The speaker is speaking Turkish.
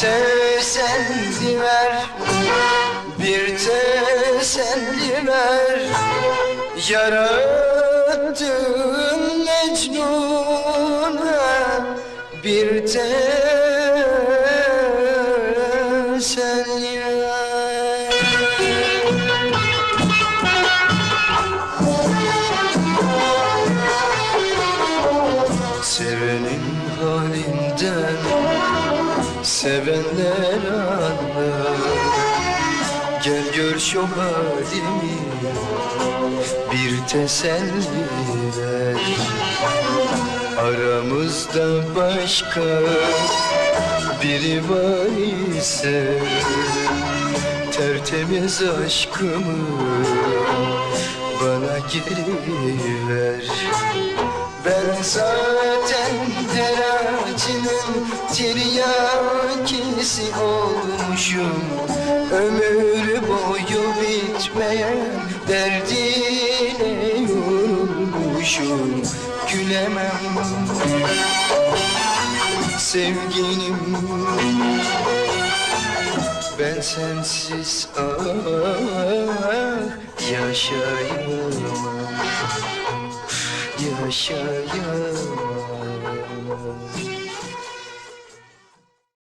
teselli ver. Bir teselli ver. Yarattın Mecnun'a Bir teselli ver Sevenler anlar. Gel gör şu halimi. Bir teselli ver. Aramızda başka biri var ise Tertemiz aşkımı bana geri ver. Ben teracının tiryakisi olmuşum. Ömür boyu bitmeyen derdine yorulmuşum. Gülemem. Sevgilim. Ben sensiz ah yaşayamam. Yaşayamam